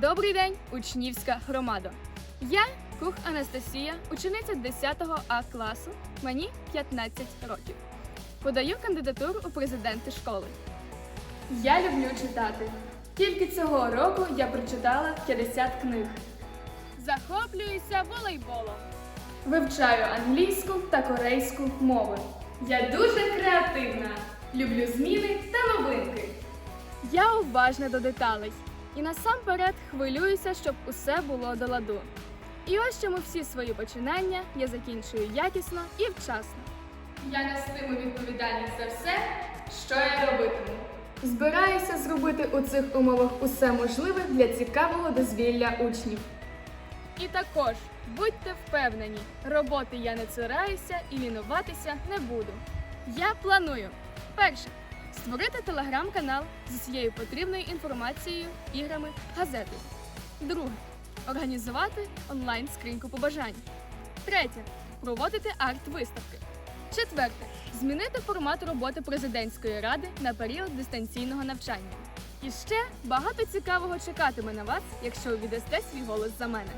Добрий день, учнівська громада. Я Кух Анастасія, учениця 10 А класу. Мені 15 років. Подаю кандидатуру у президенти школи. Я люблю читати. Тільки цього року я прочитала 50 книг. Захоплююся волейболом. Вивчаю англійську та корейську мови. Я дуже креативна. Люблю зміни та новинки. Я уважна до деталей і насамперед хвилююся, щоб усе було до ладу. І ось чому всі свої починання я закінчую якісно і вчасно. Я нестиму відповідальність за все, що я робитиму. Збираюся зробити у цих умовах усе можливе для цікавого дозвілля учнів. І також будьте впевнені, роботи я не цураюся і лінуватися не буду. Я планую перше створити телеграм-канал зі всією потрібною інформацією, іграми, газетою. Друге організувати онлайн-скриньку побажань. Третє проводити арт-виставки. Четверте змінити формат роботи президентської ради на період дистанційного навчання. І ще багато цікавого чекатиме на вас, якщо ви віддасте свій голос за мене.